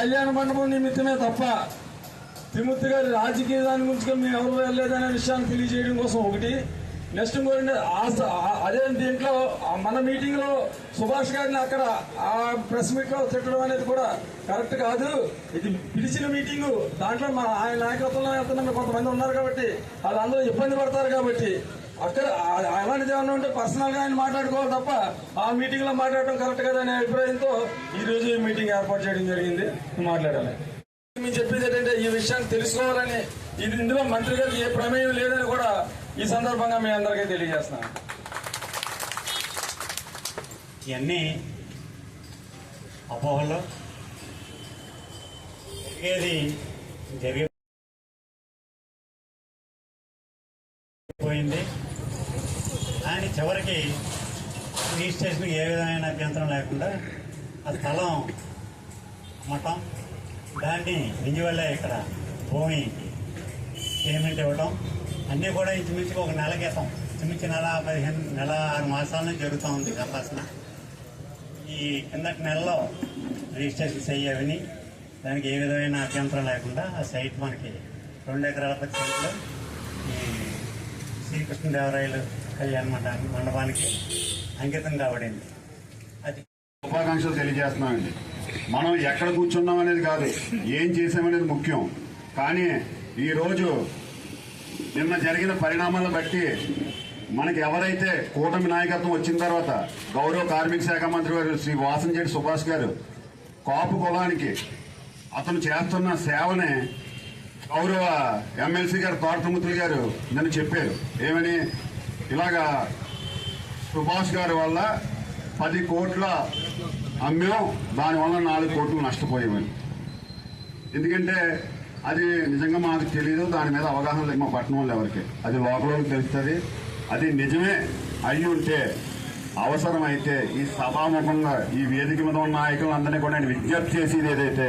కళ్యాణ మండపం నిమిత్తమే తప్ప తిమ్మతి గారి రాజకీయ దాని గురించి మేము ఎవరు వెళ్ళలేదనే విషయాన్ని తెలియజేయడం కోసం ఒకటి. నెక్స్ట్ ఇంకోటి అదే దీంట్లో మన మీటింగ్లో సుభాష్ గారిని అక్కడ ఆ ప్రెస్ మీట్లో తిట్టడం అనేది కూడా కరెక్ట్ కాదు. ఇది పిలిచిన మీటింగ్. దాంట్లో మా ఆయన నాయకత్వంలో వెళ్తున్న కొంతమంది ఉన్నారు కాబట్టి వాళ్ళందరూ ఇబ్బంది పడతారు కాబట్టి అక్కడ అలాంటిది ఏమన్నా ఉంటే పర్సనల్గా ఆయన మాట్లాడుకోవాలి తప్ప ఆ మీటింగ్లో మాట్లాడటం కరెక్ట్ కదా అనే అభిప్రాయంతో ఈ రోజు ఈ మీటింగ్ ఏర్పాటు చేయడం జరిగింది. మాట్లాడాలి. మేము చెప్పేది ఏంటంటే ఈ విషయాన్ని తెలుసుకోవాలని ఇది ఇందులో మంత్రి గారికి ఏ ప్రమేయం లేదని కూడా ఈ సందర్భంగా మీ అందరికీ తెలియజేస్తున్నాను. ఇవన్నీ అపోహలు. జరిగేది జరిగే కానీ చివరికి రిజిస్ట్రేషన్కి ఏ విధమైన అభ్యంతరం లేకుండా ఆ స్థలం మఠం దాన్ని ఇంజువల్లే ఇక్కడ భూమి పేమెంట్ ఇవ్వడం అన్నీ కూడా ఇంచుమించి ఒక నెల క్రితం ఇంచుమించు నెల పదిహేను నెల ఆరు మాసాలనే జరుగుతూ ఉంది సంభాషణ. ఈ కిందటి నెలలో రిజిస్ట్రేషన్స్ అయ్యేవని దానికి ఏ విధమైన అభ్యంతరం లేకుండా ఆ సైట్ మనకి రెండు ఎకరాల పది సైట్లో ఈ శ్రీకృష్ణదేవరాయలు కళ్యాణ మండపానికి మండపానికి. అంకితం కాబడింది. అది శుభాకాంక్షలు తెలియజేస్తున్నామండి మనం ఎక్కడ కూర్చున్నాం అనేది కాదు ఏం చేసామనేది ముఖ్యం. కానీ ఈరోజు నిన్న జరిగిన పరిణామాలను బట్టి మనకి ఎవరైతే కూటమి నాయకత్వం వచ్చిన తర్వాత గౌరవ కార్మిక శాఖ మంత్రి గారు శ్రీ వాసంజెడ్డి సుభాష్ గారు కాపు కులానికి అతను చేస్తున్న సేవనే గౌరవ ఎమ్మెల్సీ గారు తోటముతులు గారు నన్ను చెప్పారు. ఏమని? ఇలాగా సుభాష్ గారి వల్ల పది కోట్ల అమ్మాం దానివల్ల నాలుగు కోట్లు నష్టపోయామని. ఎందుకంటే అది నిజంగా మాకు తెలియదు దాని మీద అవగాహన లేక మా పట్టణం వాళ్ళు ఎవరికి. అది లోపలకి తెలుస్తుంది. అది నిజమే అయి ఉంటే అవసరమైతే ఈ సభాముఖంగా ఈ వేదిక మీద ఉన్న నాయకులందరినీ కూడా నేను విజ్ఞప్తి చేసేది ఏదైతే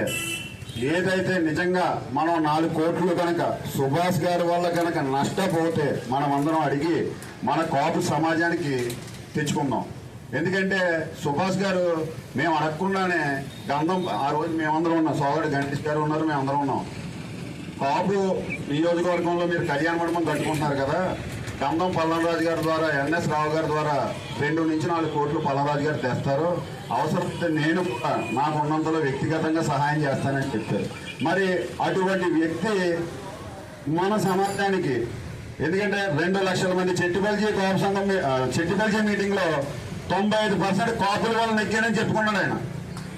ఏదైతే నిజంగా మనం నాలుగు కోట్లు కనుక సుభాష్ గారి వల్ల కనుక నష్టపోతే మనం అందరం అడిగి మన కాపు సమాజానికి తెచ్చుకుందాం. ఎందుకంటే సుభాష్ గారు మేము అడగకుండానే గంధం ఆ రోజు మేమందరం ఉన్నాం. సోదరుడు గణేష్ గారు ఉన్నారు మేమందరం ఉన్నాం. కాపు నియోజకవర్గంలో మీరు కళ్యాణ మండపం కట్టుకుంటున్నారు కదా గంధం పల్లంరాజు గారి ద్వారా ఎన్ఎస్ రావు గారి ద్వారా రెండు నుంచి నాలుగు కోట్లు పల్లంరాజు గారు తెస్తారు. అవసరమైతే నేను కూడా నాకు ఉన్నంతలో వ్యక్తిగతంగా సహాయం చేస్తానని చెప్పారు. మరి అటువంటి వ్యక్తి మన సమాజానికి ఎందుకంటే రెండు లక్షల మంది చెట్టుబల్జీ కోప సంఘం మీ- చెట్టుబల్జీ తొంభై ఐదు పర్సెంట్ కాపుల వల్ల నెక్కానని చెప్పుకున్నాడు ఆయన.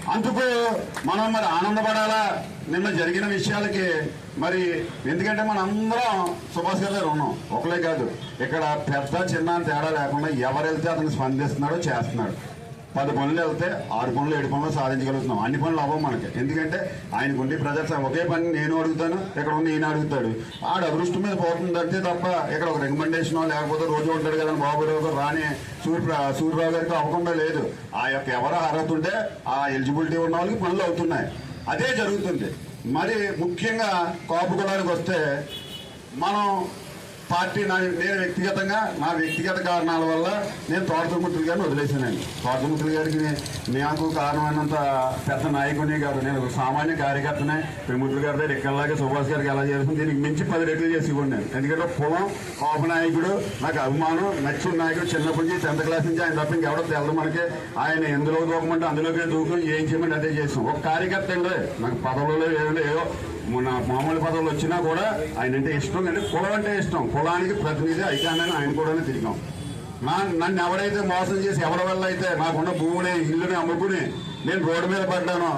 అందుకు మనం మరి ఆనందపడాలా? నిన్న జరిగిన విషయాలకి మరి ఎందుకంటే మనం అందరం సుభాష్ గారు ఉన్నాం. ఒకలే కాదు ఇక్కడ పెద్ద చిన్న తేడా లేకుండా ఎవరు వెళ్తే అతను స్పందిస్తున్నాడో చేస్తున్నాడు. పది పనులు వెళ్తే ఆరు పనులు ఏడు పనులు సాధించగలుగుతున్నాం. అన్ని పనులు అవ్వం మనకి. ఎందుకంటే ఆయనకు ఉండి ప్రజలు ఒకే పని నేను అడుగుతాను ఇక్కడ ఉన్న ఈయన అడుగుతాడు. ఆడ అదృష్టం మీద పోతుంది అంతే తప్ప ఇక్కడ ఒక రికమెండేషన్ లేకపోతే రోజు ఉంటాడు కదా బాబు రోజు రాని సూర్య సూర్యరావు గారికి అవ్వకుండా లేదు. ఆ యొక్క ఎవరు అర్హత ఉంటే ఆ ఎలిజిబిలిటీ ఉన్న వాళ్ళకి పనులు అవుతున్నాయి. అదే జరుగుతుంది. మరి ముఖ్యంగా కాపు కులానికి వస్తే మనం పార్టీ నా నేను వ్యక్తిగతంగా నా వ్యక్తిగత కారణాల వల్ల నేను తోటముత్రులు గారిని వదిలేసానండి తోటముత్రులు గారికి నాకు కారణమైనంత పెద్ద నాయకుని కాదు. నేను ఒక సామాన్య కార్యకర్తనే. త్రిమూర్తులు గారి దగ్గర ఇక్కడలాగే సుభాష్ గారికి ఎలా చేస్తుంది దీనికి మించి పది రెట్లు చేసి ఇవ్వండి ఎందుకంటే పొలం కోప నాయకుడు నాకు అభిమానం నచ్చిన నాయకుడు చిన్నప్పటి నుంచి టెన్త్ క్లాస్ నుంచి ఆయన తప్ప ఇంకెవడో తెలదు మనకి. ఆయన ఎందులో దూకమంటే అందులోకే దూకం ఏం చేయమంటే అదే చేస్తాం. ఒక కార్యకర్త అండి. నాకు పదవులలో ఏదో ఏదో మొన్న మామూలు పదవులు వచ్చినా కూడా ఆయన అంటే ఇష్టం కానీ కులం అంటే ఇష్టం. కులానికి ప్రతినిధి అయితానని ఆయన కూడా తిరిగాం. నా నన్ను ఎవరైతే మోసం చేసి ఎవరి వల్ల అయితే నాకున్న భూమిని ఇల్లుని అమ్ముకుని నేను రోడ్డు మీద పడ్డాను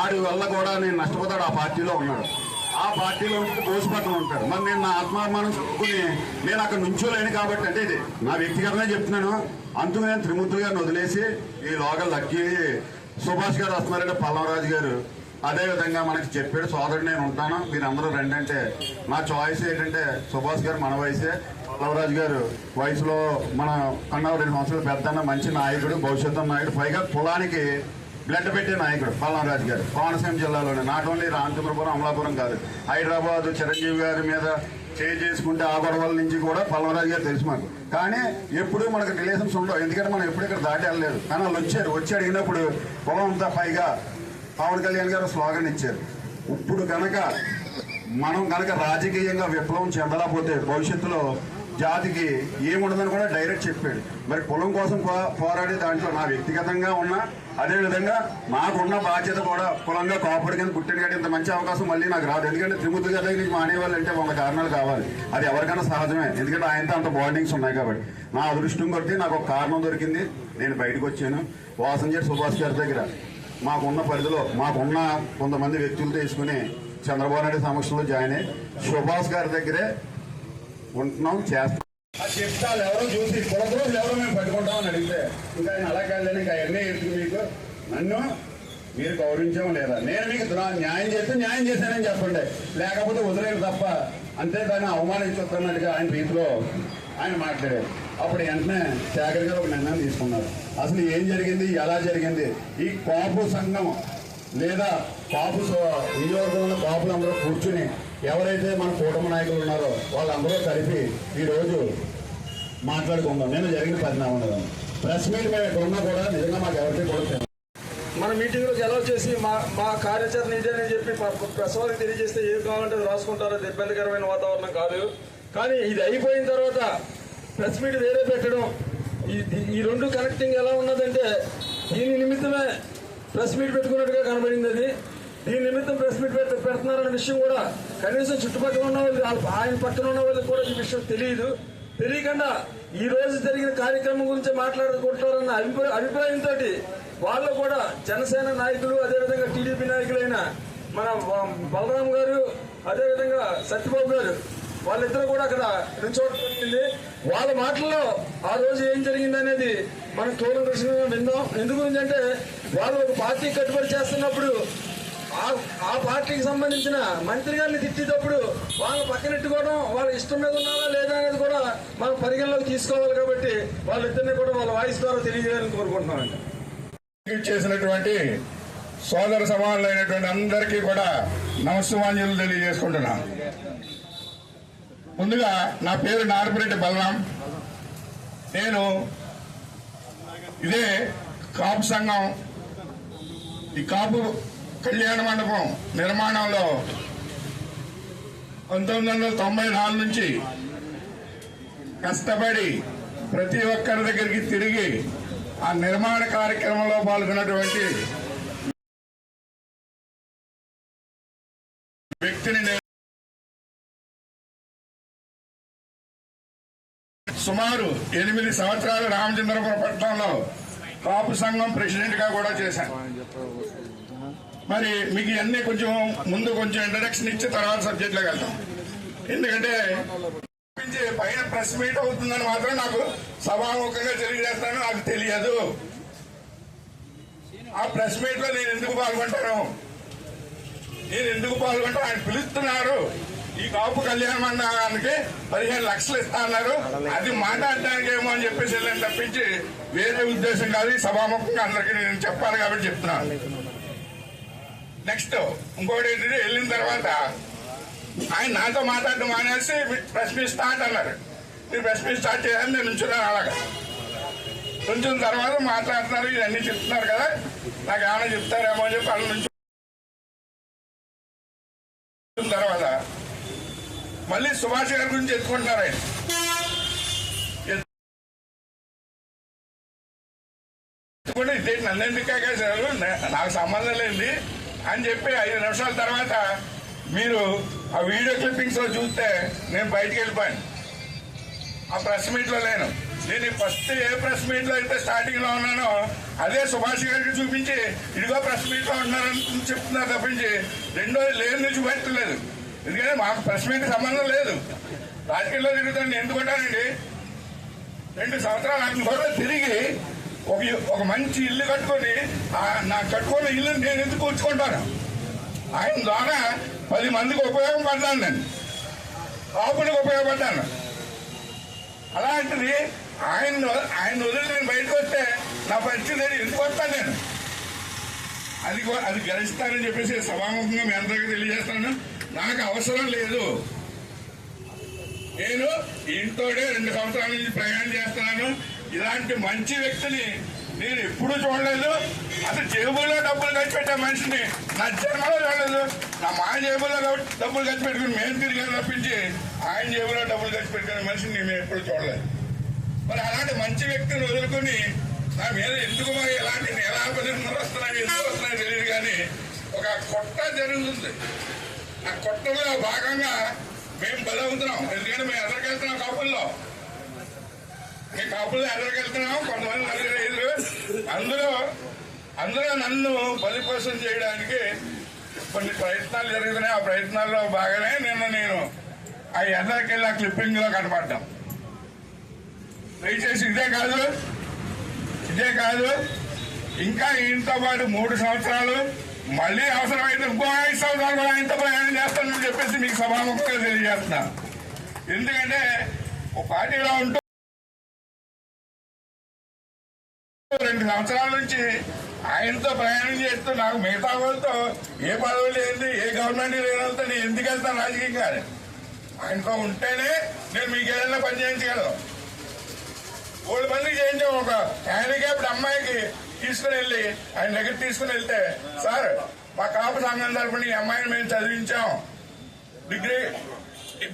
ఆడి వల్ల కూడా నేను నష్టపోతాడు ఆ పార్టీలో ఉన్నాడు. ఆ పార్టీలో ఉంటే దోషపట్ల ఉంటాడు. మరి నేను నా ఆత్మాభిమానం చెప్పుకుని నేను అక్కడ నుంచోలేను కాబట్టి అంటే ఇది నా వ్యక్తిగతంగా చెప్తున్నాను. అందుకు నేను త్రిమూర్తులు గారిని వదిలేసి ఈ లోకల్ లక్కి సుభాష్ గారు వస్తున్నారంటే పల్లవరాజు గారు అదే విధంగా మనకి చెప్పాడు సోదరుడు నేను ఉంటాను. మీరందరూ రండి అంటే నా చాయిస్ ఏంటంటే సుభాష్ గారు మన వయసే. పల్లవరాజు గారు వయసులో మన కన్నా రెండు సంవత్సరాలు పెద్దన్న మంచి నాయకుడు భవిష్యత్తు నాయకుడు పైగా కులానికి బ్లడ్ పెట్టే నాయకుడు పల్లంరాజు గారు. కోనసీమ జిల్లాలోనే నాట్ ఓన్లీ రామచంద్రపురం అమలాపురం కాదు హైదరాబాద్ చిరంజీవి గారి మీద చేయి చేసుకుంటే ఆ గొడవల నుంచి కూడా పల్లవరాజు గారు తెలుసు మాకు. కానీ ఎప్పుడు మనకు రిలేషన్స్ ఉండవు. ఎందుకంటే మనం ఎప్పుడు ఇక్కడ దాటి వెళ్ళలేదు కానీ వాళ్ళు వచ్చారు. వచ్చి అడిగినప్పుడు పొలం అంతా పైగా పవన్ కళ్యాణ్ గారు స్లోగన్ ఇచ్చారు. ఇప్పుడు కనుక మనం కనుక రాజకీయంగా విప్లవం చెందలేకపోతే భవిష్యత్తులో జాతికి ఏముండదని కూడా డైరెక్ట్ చెప్పాడు. మరి కులం కోసం పో- పోరాడే దాంట్లో నా వ్యక్తిగతంగా ఉన్నా అదే విధంగా నాకున్న బాధ్యత కూడా కులంగా కాపాడు కింద పుట్టిన కానీ ఇంత మంచి అవకాశం మళ్ళీ నాకు రాదు. ఎందుకంటే త్రిమూర్తి గారి దగ్గర నుంచి మానేవాళ్ళు అంటే వంద కారణాలు కావాలి. అది ఎవరికైనా సహజమే. ఎందుకంటే ఆయనతో అంత బాండింగ్స్ ఉన్నాయి కాబట్టి. నా అదృష్టం కొద్ది నాకు ఒక కారణం దొరికింది. నేను బయటకు వచ్చాను. వాసంజర్ సుభాష్ గారి దగ్గర మాకున్న పరిధిలో మాకున్న కొంతమంది వ్యక్తులు తీసుకుని చంద్రబాబు నాయుడు సమక్షంలో జాయిన్ అయ్యి సుభాష్ గారి దగ్గరే ఉంటున్నాం చేస్తాం. ఆ చిట్టాలు ఎవరో చూసి కులద్రోజులు ఎవరో మేము పట్టుకుంటామని అడిగితే ఇంకా ఆయన అలా కాదని ఇంకా అవన్నీ ఎందుకు మీకు? నన్ను మీరు గౌరవించడం లేదా? నేను మీకు న్యాయం చేస్తే న్యాయం చేశానని చెప్పండి. లేకపోతే వదిలేదు తప్ప అంతే దాన్ని అవమానించుతున్నట్టుగా ఆయన రీతిలో ఆయన మాట్లాడారు. అప్పుడు వెంటనే శేఖర్ గారు ఒక నిర్ణయం తీసుకున్నారు. అసలు ఏం జరిగింది? ఎలా జరిగింది? ఈ కాపు సంఘం లేదా కాపు సో- నియోజకవర్గంలో కాపులందరూ కూర్చుని ఎవరైతే మన కూటమి నాయకులు ఉన్నారో వాళ్ళందరూ కలిపి ఈరోజు మాట్లాడుకుందాం. నేను జరిగిన పరిణామం కదా ప్రెస్ మీట్ మేము ఎక్కడ ఉన్నా కూడా నిజంగా మాకు ఎవరికి కూడా తెలియదు. మన మీటింగ్లో ఎలా చేసి మా మా కార్యాచరణ ఇదేనని చెప్పి ప్రెస్ తెలియజేస్తే ఏం కావాలంటే రాసుకుంటారో? ఇబ్బందికరమైన వాతావరణం కాదు. కానీ ఇది అయిపోయిన తర్వాత ప్రెస్ మీట్ వేరే పెట్టడం. ఈ ఈ- రెండు కనెక్టింగ్ ఎలా ఉన్నదంటే దీని నిమిత్తమే ప్రెస్ మీట్ పెట్టుకున్నట్టుగా కనబడింది అది. దీని నిమిత్తం ప్రెస్ మీట్ పెడుతున్నారన్న విషయం కూడా కనీసం చుట్టుపక్కల ఉన్న వాళ్ళు ఆయన పక్కన ఉన్న వాళ్ళకి కూడా ఈ విషయం తెలియదు. తెలియకుండా ఈ రోజు జరిగిన కార్యక్రమం గురించి మాట్లాడుకుంటారన్న అభిప్రాయ అభిప్రాయంతో వాళ్ళు కూడా జనసేన నాయకులు అదేవిధంగా టీడీపీ నాయకులైన మన బలరాం గారు అదేవిధంగా సత్యబాబు గారు వాళ్ళిద్దరూ కూడా అక్కడ నిల్చోవడం వాళ్ళ మాటల్లో ఆ రోజు ఏం జరిగింది అనేది మనం కూలంకృష్ణంగా విందాం. ఎందుకు అంటే వాళ్ళు ఒక పార్టీ కట్టుబడి చేస్తున్నప్పుడు ఆ- ఆ పార్టీకి సంబంధించిన మంత్రి గారిని తిట్టేటప్పుడు వాళ్ళు పక్కనెట్టుకోవడం వాళ్ళ ఇష్టం మీద ఉన్నారా లేదా అనేది కూడా మనం పరిగణలోకి తీసుకోవాలి కాబట్టి వాళ్ళిద్దరిని కూడా వాళ్ళ వాయిస్ ద్వారా తెలియజేయాలని కోరుకుంటున్నామండి. చేసినటువంటి సోదర సమానులైనటువంటి అందరికీ కూడా నమస్సుమాంజలు తెలియజేసుకుంటున్నాను ముందుగా నా పేరు నారపురెడ్డి బలరాం. నేను ఇదే కాపు సంఘం ఈ కాపు కళ్యాణ మండపం నిర్మాణంలో పంతొమ్మిది వందల తొంభై నాలుగు నుంచి కష్టపడి ప్రతి ఒక్కరి దగ్గరికి తిరిగి ఆ నిర్మాణ కార్యక్రమంలో పాల్గొన్నటువంటి వ్యక్తిని సుమారు ఎనిమిది సంవత్సరాలు రామచంద్రపురం పట్టణంలో కాపు సంఘం ప్రెసిడెంట్గా కూడా చేశాను. మరి మీకు ఇవన్నీ కొంచెం ముందు కొంచెం ఇంట్రడక్షన్ ఇచ్చి తర్వాత సబ్జెక్ట్లోకి వెళ్తాం. ఎందుకంటే పైన ప్రెస్ మీట్ అవుతుందని మాత్రం నాకు సభాముఖంగా తెలియజేస్తాను నాకు తెలియదు. ఆ ప్రెస్ మీట్లో నేను ఎందుకు పాల్గొంటాను? నేను ఎందుకు పాల్గొంటాను? ఆయన పిలుస్తున్నారు. ఈ కాపు కళ్యాణ మండపానికి పదిహేను లక్షలు ఇస్తా అన్నారు. అది మాట్లాడడానికి ఏమో అని చెప్పేసి వెళ్ళని తప్పించి వేరే ఉద్దేశం కాదు. సభాముఖంగా అందరికీ నేను చెప్పాలి కాబట్టి చెప్తున్నాను. నెక్స్ట్ ఇంకోటి ఏంటంటే వెళ్ళిన తర్వాత ఆయన నాతో మాట్లాడడం మానేసి ప్రెస్ మీట్ స్టార్ట్ అన్నారు. మీరు ప్రెస్ మీట్ స్టార్ట్ చేయాలని నేను ఉంచున్నాను అలాగా. కొంచెం తర్వాత మాట్లాడుతున్నారు ఇవన్నీ చెప్తున్నారు కదా. నాకు ఏమైనా చెప్తారేమో అని చెప్పి వాళ్ళ నుంచి తర్వాత మళ్ళీ సుభాష్ గారి గురించి ఎత్తుకుంటున్నారు ఆయన ఎత్తుకుంటే ఇదే నన్ను ఎందుకు కాకేశారు నాకు సంబంధం లేని అని చెప్పి ఐదు నిమిషాల తర్వాత మీరు ఆ వీడియో క్లిప్పింగ్స్లో చూస్తే నేను బయటికి వెళ్ళిపోయాను. ఆ ప్రెస్ మీట్లో లేను. నేను ఫస్ట్ ఏ ప్రెస్ మీట్లో అయితే స్టార్టింగ్లో ఉన్నానో అదే సుభాష్ గారికి చూపించి ఇదిగో ప్రెస్ మీట్లో ఉన్నారని చెప్తున్నారు తప్పించి రెండో లేని నుంచి ఎందుకంటే మాకు ప్రెస్ మీట్ సంబంధం లేదు. రాజకీయాల్లో తిరుగుతాను నేను ఎందుకుంటానండి? రెండు సంవత్సరాలు అక్కడ కూడా తిరిగి ఒక ఒక మంచి ఇల్లు కట్టుకొని నాకు నా కట్టుకున్న ఇల్లు నేను ఎందుకు కూర్చుకుంటాను ఆయన ద్వారా పది మందికి ఉపయోగపడ్డాను నేను. కాపులకు ఉపయోగపడ్డాను. అలాంటిది ఆయన ఆయన వదిలి నేను బయటకు వస్తే నా పరిస్థితి నేను ఎందుకు వస్తాను నేను? అది అది గెలుస్తానని చెప్పేసి సభాముఖంగా మీ అందరికీ తెలియజేస్తాను. నాకు అవసరం లేదు. నేను ఇంట్లోనే రెండు సంవత్సరాల నుంచి ప్రయాణం చేస్తున్నాను. ఇలాంటి మంచి వ్యక్తిని నేను ఎప్పుడూ చూడలేదు. అసలు జేబులో డబ్బులు ఖర్చు పెట్టే మనిషిని నా జన్మలో చూడలేదు. నా మా జేబులో డబ్బులు ఖర్చు పెట్టుకుని మేము తిరిగి తప్పించి ఆయన జేబులో డబ్బులు ఖర్చు పెట్టుకునే మనిషిని నేను ఎప్పుడు చూడలేదు. మరి అలాంటి మంచి వ్యక్తిని వదులుకొని నా మీద ఎందుకు మరి ఎలాంటి నిరాపదలు వస్తున్నాయి ఎందుకు వస్తున్నాయి తెలియదు కానీ ఒక కొట్ట జరుగుతుంది. ఆ కొట్టలో భాగంగా మేము బలవుతున్నాం. ఎందుకంటే మేము ఎదరికెళ్తున్నాం కాపుల్లో. మేము కాపుల్లో ఎదరికెళ్తున్నాం. కొంతమంది నలుగురు అందులో అందులో నన్ను బలిపోసం చేయడానికి కొన్ని ప్రయత్నాలు జరుగుతున్నాయి. ఆ ప్రయత్నాల్లో భాగమే నిన్న నేను ఆ ఎదరికెళ్ళి ఆ క్లిప్పింగ్లో కనపడ్డాం. దయచేసి ఇదే కాదు. ఇదే కాదు. ఇంకా ఈయనతో పాటు మూడు సంవత్సరాలు మళ్ళీ అవసరమైతే ఇంకో ఐదు సంవత్సరాలు కూడా ఆయనతో ప్రయాణం చేస్తానని చెప్పేసి మీకు సభాముఖంగా తెలియజేస్తున్నా. ఎందుకంటే ఒక పార్టీలో ఉంటూ రెండు సంవత్సరాల నుంచి ఆయనతో ప్రయాణం చేస్తూ నాకు మిగతా వాళ్ళతో ఏ పదవి లేదు ఏ గవర్నమెంట్ లేని నేను ఎందుకు వెళ్తాను రాజకీయంగా ఆయనతో ఉంటేనే నేను మీకు ఏదైనా పని చేయించగలను. మూడు మందికి చేయించాం ఒక హ్యాండిక్యాప్డ్ అమ్మాయికి తీసుకుని వెళ్ళి ఆయన దగ్గర తీసుకుని వెళ్తే సార్ మా కాపు సంఘం తరపున ఈ అమ్మాయిని మేము చదివించాం. డిగ్రీ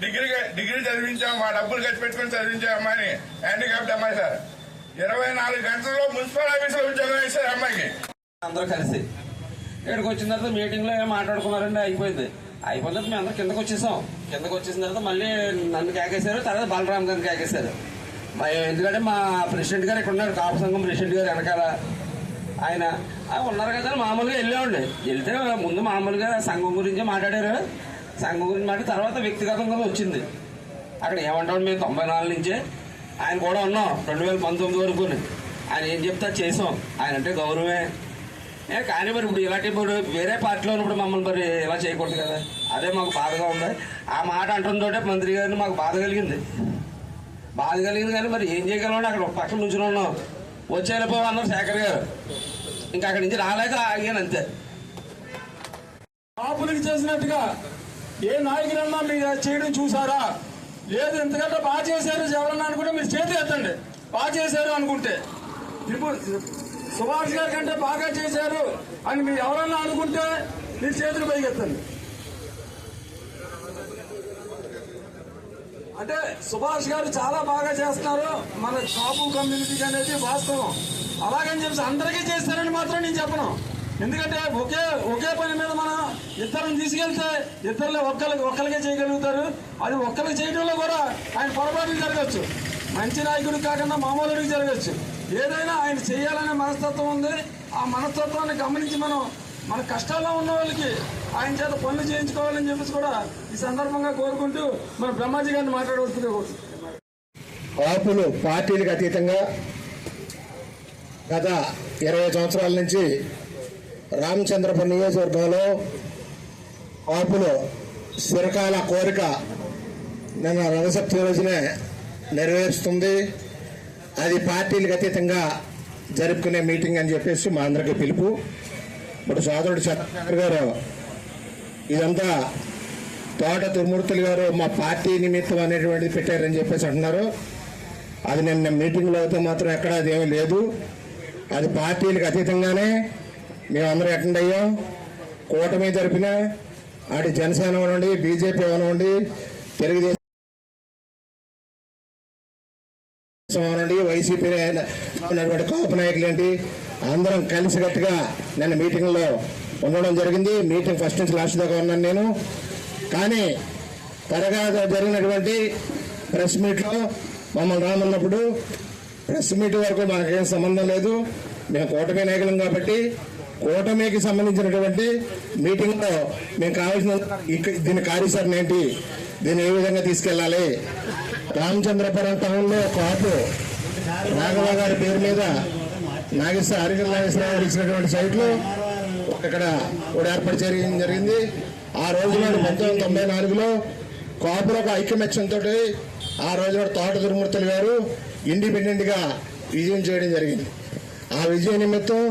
డిగ్రీ డిగ్రీ చదివించాం మా డబ్బులు ఖర్చు పెట్టుకుని చదివించాం అమ్మాయిని హ్యాండిక్యాప్డ్ అమ్మాయి సార్. ఇరవై నాలుగు గంటల్లో మున్సిపల్ ఆఫీసులో ఉద్యోగం ఇస్తారు అమ్మాయికి. అందరూ కలిసి. ఇక్కడికి వచ్చిన తర్వాత మీటింగ్లో ఏం మాట్లాడుకున్నారండి? అయిపోయింది. అయిపోయిన తర్వాత మేము అందరం కిందకు వచ్చేసాం. కిందకు వచ్చేసిన తర్వాత మళ్ళీ నన్ను కేకేశారు తర్వాత బలరామ్ గారిని కేకేశారు. ఎందుకంటే మా ప్రెసిడెంట్ గారు ఇక్కడ ఉన్నారు కాపు సంఘం ప్రెసిడెంట్ గారు వెనకాల. ఆయన ఉన్నారు కదా అని మామూలుగా వెళ్ళామండి వెళ్తే ముందు మామూలుగా సంఘం గురించి మాట్లాడారు. సంఘం గురించి మాట తర్వాత వ్యక్తిగతంగా వచ్చింది. అక్కడ ఏమంటాడు మేము తొంభై నాలుగు నుంచే ఆయన కూడా ఉన్నాం రెండు వేల పంతొమ్మిది వరకు ఆయన ఏం చెప్తే చేసాం. ఆయన అంటే గౌరవమే. ఏ కానీ మరి ఇప్పుడు ఇలాంటి ఇప్పుడు వేరే పార్టీలో ఉన్నప్పుడు మమ్మల్ని మరి ఇలా చేయకూడదు కదా. అదే మాకు బాధగా ఉంది. ఆ మాట అంటుందోటే మంత్రి గారిని మాకు బాధ కలిగింది. బాధ కలిగింది కానీ మరి ఏం చేయగలం అక్కడ పక్కన నుంచి ఉన్నాం. వచ్చి వెళ్ళిపోవాలి అన్నారు శేఖర్ గారు. ఇంకా అక్కడి నుంచి రాలేక ఆగాను అంతే. కాపులకు చేసినట్టుగా ఏ నాయకులన్నా మీరు చేయడం చూసారా? లేదు ఎంతకంటే బాగా చేశారు ఎవరన్నా అనుకుంటే మీరు చేతి ఎత్తండి. బాగా చేశారు అనుకుంటే. సుభాష్ గారి కంటే బాగా చేశారు అని మీరు ఎవరన్నా అనుకుంటే మీరు చేతులు పైకి ఎత్తండి అంటే సుభాష్ గారు చాలా బాగా చేస్తున్నారు. మన కాపు కమ్యూనిటీకి అనేది వాస్తవం. అలాగని చెప్పి అందరికీ చేస్తారని మాత్రం నేను చెప్పను. ఎందుకంటే ఒకే ఒకే పని మీద మనం ఇద్దరిని తీసుకెళ్తే ఇద్దరులో ఒక్కరికి ఒక్కరికే చేయగలుగుతారు. అది ఒక్కరికి చేయడంలో కూడా ఆయన పొరపాట్లు జరగచ్చు. మంచి నాయకుడు కాకుండా మామూలుడికి జరగచ్చు. ఏదైనా ఆయన చేయాలనే మనస్తత్వం ఉంది. ఆ మనస్తత్వాన్ని గమనించి మనం మన కష్టాల్లో ఉన్న వాళ్ళకి ఆయన చేత పనులు చేయించుకోవాలని చెప్పేసి కూడా ఈ సందర్భంగా కోరుకుంటూ మన బ్రహ్మాజీ గారిని మాట్లాడవచ్చు కాపులు పార్టీలకు అతీతంగా గత ఇరవై సంవత్సరాల నుంచి రామచంద్రపురం నియోజకవర్గంలో కాపులు చిరకాల కోరిక నిన్న రథసప్తమి రోజునే నెరవేరుస్తుంది. అది పార్టీలకు అతీతంగా జరుపుకునే మీటింగ్ అని చెప్పేసి మా అందరికీ పిలుపు. ఇప్పుడు సోదరుడు చంద్రశేఖర్ గారు ఇదంతా తోట తిరుమూర్తులు గారు మా పార్టీ నిమిత్తం అనేటువంటిది పెట్టారని చెప్పేసి అంటున్నారు. అది నిన్న మీటింగ్లో అయితే మాత్రం ఎక్కడ అదేమీ లేదు. అది పార్టీలకు అతీతంగానే మేమందరం అటెండ్ అయ్యాం. కూటమి జరిపిన అటు జనసేన అవనండి బీజేపీ అవనండి తెలుగుదేశం అవనండి వైసీపీ ఉన్నటువంటి కాపు నాయకులు ఏంటి? అందరం కలిసికట్టుగా నేను మీటింగ్లో ఉండడం జరిగింది. మీటింగ్ ఫస్ట్ నుంచి లాస్ట్ దాకా ఉన్నాను నేను. కానీ త్వరగా జరిగినటువంటి ప్రెస్ మీట్లో మమ్మల్ని రానున్నప్పుడు ప్రెస్ మీట్ వరకు మనకేం సంబంధం లేదు. మేము కూటమి నాయకులం కాబట్టి కూటమికి సంబంధించినటువంటి మీటింగ్లో మేము కావాల్సిన దీని కార్యాచరణ ఏంటి? దీన్ని ఏ విధంగా తీసుకెళ్ళాలి? రామచంద్రపురం టౌన్లో కాపు రాఘవ గారి పేరు మీద నాగేశ్వర హరికల నాగేశ్వరరావు ఇచ్చినటువంటి సైట్లు ఇక్కడ కూడా ఏర్పాటు చేయడం జరిగింది. ఆ రోజున పంతొమ్మిది తొంభై నాలుగులో కాపులకు ఐక్యమత్యంతో ఆ రోజున తోట దుర్మూర్తులు గారు ఇండిపెండెంట్గా విజయం చేయడం జరిగింది. ఆ విజయ నిమిత్తం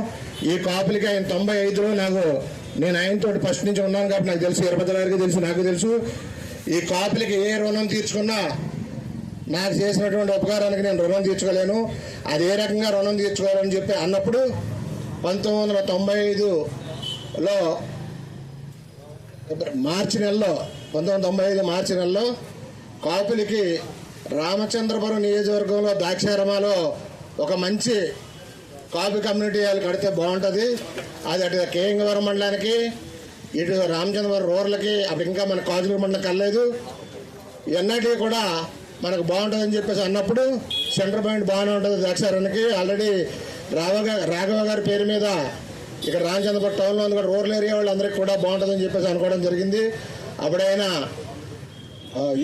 ఈ కాపులకి ఆయన తొంభై ఐదులో నాకు నేను ఆయనతో ఫస్ట్ నుంచి ఉన్నాను కాబట్టి నాకు తెలుసు ఇరపతి గారికి తెలుసు నాకు తెలుసు. ఈ కాపులకి ఏ రుణం తీర్చుకున్నా నాకు చేసినటువంటి ఉపకారానికి నేను రుణం తీర్చుకోలేను. అది ఏ రకంగా రుణం తీర్చుకోవాలని చెప్పి అన్నప్పుడు పంతొమ్మిది వందల తొంభై ఐదులో మార్చి నెలలో పంతొమ్మిది వందల తొంభై ఐదు మార్చి నెలలో కాపులకి రామచంద్రపురం నియోజకవర్గంలో ద్రాక్షారమాలో ఒక మంచి కాపు కమ్యూనిటీ వాళ్ళు కడితే బాగుంటుంది. అది అటు కేంగవరం మండలానికి ఇటు రామచంద్రపురం రూరల్కి అప్పుడు ఇంకా మన కాజుల మండలం కలలేదు. ఎన్నటికీ కూడా మనకు బాగుంటుందని చెప్పేసి అన్నప్పుడు సెంటర్ పాయింట్ బాగానే ఉంటుంది ద్రాక్షారానికి ఆల్రెడీ రాఘవ రాఘవ గారి పేరు మీద ఇక్కడ రామచంద్రపురం టౌన్లో ఉంది కూడా రూరల్ ఏరియా వాళ్ళందరికీ కూడా బాగుంటుందని చెప్పేసి అనుకోవడం జరిగింది. అప్పుడైనా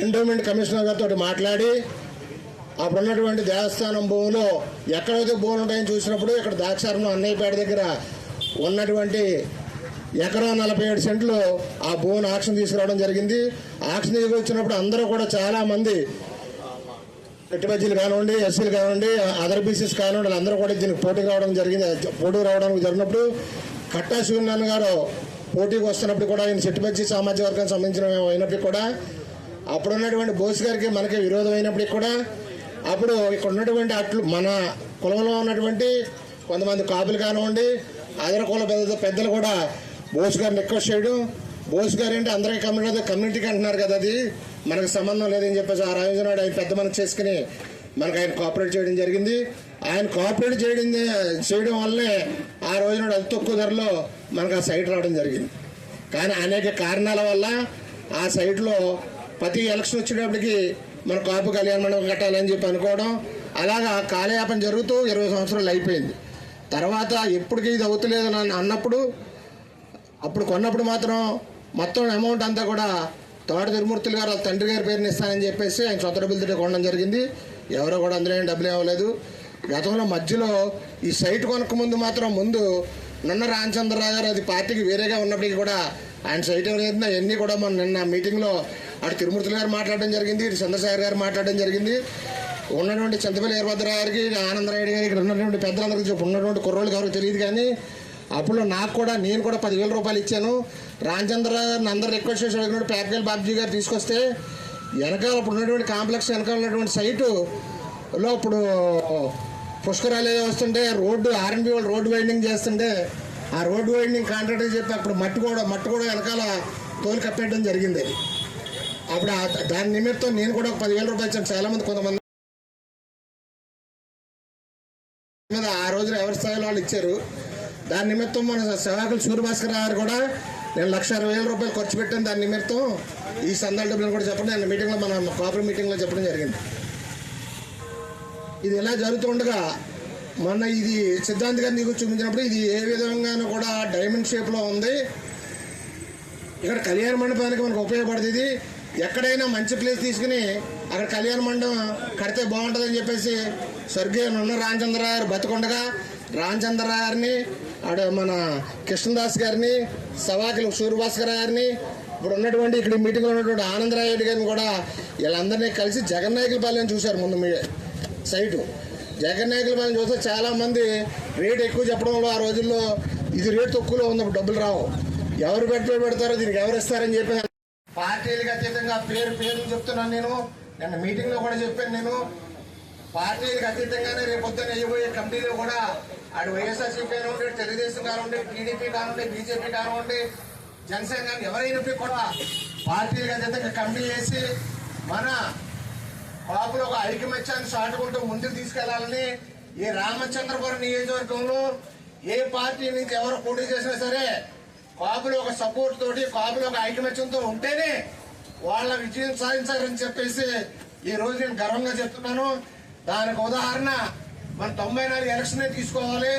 ఎండోమెంట్ కమిషనర్ గారితో మాట్లాడి అప్పుడు ఉన్నటువంటి దేవస్థానం భూములు ఎక్కడైతే భూములు ఉంటాయని చూసినప్పుడు ఇక్కడ ద్రాక్షారం అన్నయ్యపేట దగ్గర ఉన్నటువంటి ఎకరం నలభై ఏడు సెంట్లు ఆ భూమిని ఆక్షన్ తీసుకురావడం జరిగింది. ఆక్షన్ తీసుకొచ్చినప్పుడు అందరూ కూడా చాలామంది మంది కానివ్వండి ఎస్సీలు కానివ్వండి అదర్ బీసీస్ కానివ్వండి అందరూ కూడా దీనికి పోటీకి రావడం జరిగింది. పోటీ రావడానికి జరిగినప్పుడు కట్టా శివనారాయణ గారు పోటీకి వస్తున్నప్పుడు కూడా ఆయన చెట్టుబజ్జి సామాజిక వర్గానికి సంబంధించిన అయినప్పటికీ కూడా అప్పుడు ఉన్నటువంటి బోస్ గారికి మనకి విరోధం అయినప్పటికీ కూడా అప్పుడు ఇక్కడ ఉన్నటువంటి అట్లు మన కులంలో ఉన్నటువంటి కొంతమంది కాపులు కానివ్వండి అదర్ కుల పెద్ద పెద్దలు కూడా బోస్ గారిని రిక్వెస్ట్ చేయడం. బోస్ గారు ఏంటి అందరికీ కమ్యూనిటీ కమ్యూనిటీకి అంటున్నారు కదా అది. మనకు సంబంధం లేదని చెప్పేసి ఆ రోజు నాడు ఆయన పెద్ద మనకు చేసుకుని మనకు ఆయన కోఆపరేట్ చేయడం జరిగింది. ఆయన కోఆపరేట్ చేయడం చేయడం వల్లే ఆ రోజు నాడు అతి తక్కువ ధరలో మనకు ఆ సైట్ రావడం జరిగింది. కానీ అనేక కారణాల వల్ల ఆ సైట్లో ప్రతి ఎలక్షన్ వచ్చేటప్పటికి మన కాపు కళ్యాణ మండపం కట్టాలని చెప్పి అనుకోవడం అలాగా కాలయాపన జరుగుతూ ఇరవై సంవత్సరాలు అయిపోయింది. తర్వాత ఎప్పటికీ ఇది అవుతలేదు అని అన్నప్పుడు అప్పుడు కొన్నప్పుడు మాత్రం మొత్తం అమౌంట్ అంతా కూడా తోట తిరుమూర్తులు గారు వాళ్ళ తండ్రి గారి పేరుని ఇస్తానని చెప్పేసి ఆయన సొంత డబ్బులతో కొనడం జరిగింది. ఎవరో కూడా అందులో ఏం డబ్బులు ఇవ్వలేదు గతంలో మధ్యలో ఈ సైట్ కొనక ముందు మాత్రం ముందు నిన్న రామచంద్రరావు గారు అది పార్టీకి వేరేగా ఉన్నప్పటికీ కూడా ఆయన సైట్ అనేది అవన్నీ కూడా మన నిన్న మీటింగ్లో అటు తిరుమూర్తులు గారు మాట్లాడడం జరిగింది ఇటు చంద్రశేఖర్ గారు మాట్లాడడం జరిగింది. ఉన్నటువంటి చంద్రపల్లి వీరభద్రరావు గారికి ఆనందరాయుడు గారికి ఇక్కడ ఉన్నటువంటి పెద్దలందరికీ ఉన్నటువంటి కుర్రోళ్ళు గారు తెలియదు కానీ అప్పుడు నాకు కూడా నేను కూడా పదివేల రూపాయలు ఇచ్చాను. రామచంద్ర అందరు రిక్వెస్ట్ చేసి అడిగినప్పుడు పేపకేల్ బాబ్జీ గారు తీసుకొస్తే వెనకాల ఇప్పుడు ఉన్నటువంటి కాంప్లెక్స్ వెనకాల ఉన్నటువంటి సైటులో ఇప్పుడు పుష్కరాలు ఏదో వస్తుంటే రోడ్డు ఆర్ఎన్బి వాళ్ళు రోడ్డు వైండింగ్ చేస్తుంటే ఆ రోడ్డు వైండింగ్ కాంట్రాక్టర్ చెప్పి అప్పుడు మట్టి కూడా మట్టి కూడా వెనకాల తోలు కప్పేయడం జరిగింది. అది అప్పుడు దాని నిమిత్తం నేను కూడా ఒక పదివేల రూపాయలు ఇచ్చాను. చాలా మంది కొంతమంది మీద ఆ రోజున ఎవరి స్థాయిలో వాళ్ళు ఇచ్చారు. దాని నిమిత్తం మన సేవకులు సూర్యభాస్కర్ గారు కూడా నేను లక్ష అరవై వేల రూపాయలు ఖర్చు పెట్టాను. దాని నిమిత్తం ఈ సందాల డబ్బులు కూడా చెప్పడం నేను మీటింగ్లో మన కాపర్ మీటింగ్లో చెప్పడం జరిగింది. ఇది ఇలా జరుగుతుండగా మొన్న ఇది సిద్ధాంత్ గారు నీకు చూపించినప్పుడు ఇది ఏ విధంగానూ కూడా డైమండ్ షేప్లో ఉంది. ఇక్కడ కళ్యాణ మండపానికి మనకు ఉపయోగపడుతుంది ఇది. ఎక్కడైనా మంచి ప్లేస్ తీసుకుని అక్కడ కళ్యాణ మండపం కడితే బాగుంటుందని చెప్పేసి స్వర్గీయ నున్న రామచంద్ర గారు బతుకుండగా రామచంద్ర గారిని ఆడ మన కృష్ణదాస్ గారిని సవాకిలు సూర్యభాస్కర్ గారిని ఇప్పుడు ఉన్నటువంటి ఇక్కడ మీటింగ్లో ఉన్నటువంటి ఆనందరాయుడు గారిని కూడా వీళ్ళందరినీ కలిసి జగన్నాయకులపాలెం చూశారు ముందు మీ సైటు జగన్నాయకులపాలెం చూస్తే చాలామంది రేట్ ఎక్కువ చెప్పడం వల్ల ఆ రోజుల్లో ఇది రేట్ తక్కువలో ఉంది డబ్బులు రావు. ఎవరు పెట్టుబడి పెడతారో దీనికి ఎవరు ఇస్తారని చెప్పి పార్టీలకు అతీతంగా పేరు పేరు చెప్తున్నాను నేను. నిన్న మీటింగ్లో కూడా చెప్పాను నేను. పార్టీలకు అతీతంగానే రేపు పొద్దున్న కమిటీలో కూడా అటు వైఎస్ఆర్సీపీ కానివ్వండి తెలుగుదేశం కానివ్వండి టీడీపీ కానివ్వండి బీజేపీ కానివ్వండి జనసేన కానీ ఎవరైనప్పటికీ కూడా పార్టీలకు అతీతంగా కమిటీ చేసి మన కాపులో ఒక ఐకమత్యాన్ని సాటుకుంటూ ముందుకు తీసుకెళ్ళాలని ఈ రామచంద్రపురం నియోజకవర్గంలో ఏ పార్టీ నుంచి ఎవరు పోటీ చేసినా సరే కాపులు ఒక సపోర్ట్ తోటి కాపులు ఒక ఐకమత్యంతో ఉంటేనే వాళ్ళ విజయం సాధించాలని చెప్పేసి ఈ రోజు నేను గర్వంగా చెప్తున్నాను. దానికి ఉదాహరణ మన తొంభై నాలుగు ఎలక్షన్ తీసుకోవాలి.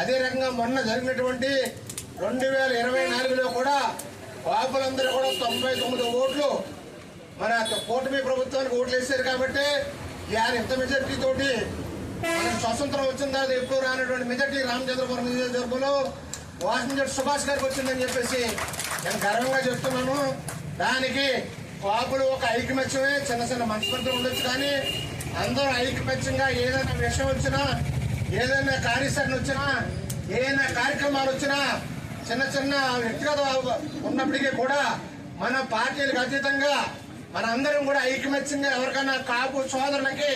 అదే రకంగా మొన్న జరిగినటువంటి రెండు వేల ఇరవై నాలుగులో కూడా పాపులందరూ కూడా తొంభై తొమ్మిది ఓట్లు మన కూటమి ప్రభుత్వానికి ఓట్లు వేశారు కాబట్టి ఇవాళ ఇంత మెజార్టీ తోటి మనకు స్వతంత్రం వచ్చిన తర్వాత ఎప్పుడు రానటువంటి మెజార్టీ రామచంద్రపురం నియోజకవర్గంలో వాషింగ్టన్ సుభాష్ గారికి వచ్చిందని చెప్పేసి నేను గర్వంగా చెప్తున్నాను. దానికి పాపులు ఒక ఐకమత్యమే చిన్న చిన్న మనస్పర్ధలు ఉండొచ్చు కానీ అందరూ ఐకమత్యంగా ఏదైనా విషయం వచ్చినా ఏదైనా కార్యసరణ వచ్చినా ఏదైనా కార్యక్రమాలు వచ్చినా చిన్న చిన్న వ్యక్తిగత ఉన్నప్పటికీ కూడా మన పార్టీలకు అతీతంగా మనందరం కూడా ఐకమత్యంగా ఎవరికైనా కాపు సోదరులకి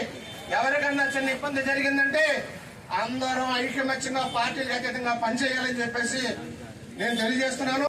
ఎవరికన్నా చిన్న ఇబ్బంది జరిగిందంటే అందరం ఐకమత్యంగా పార్టీలకు అతీతంగా పనిచేయాలని చెప్పేసి నేను తెలియజేస్తున్నాను.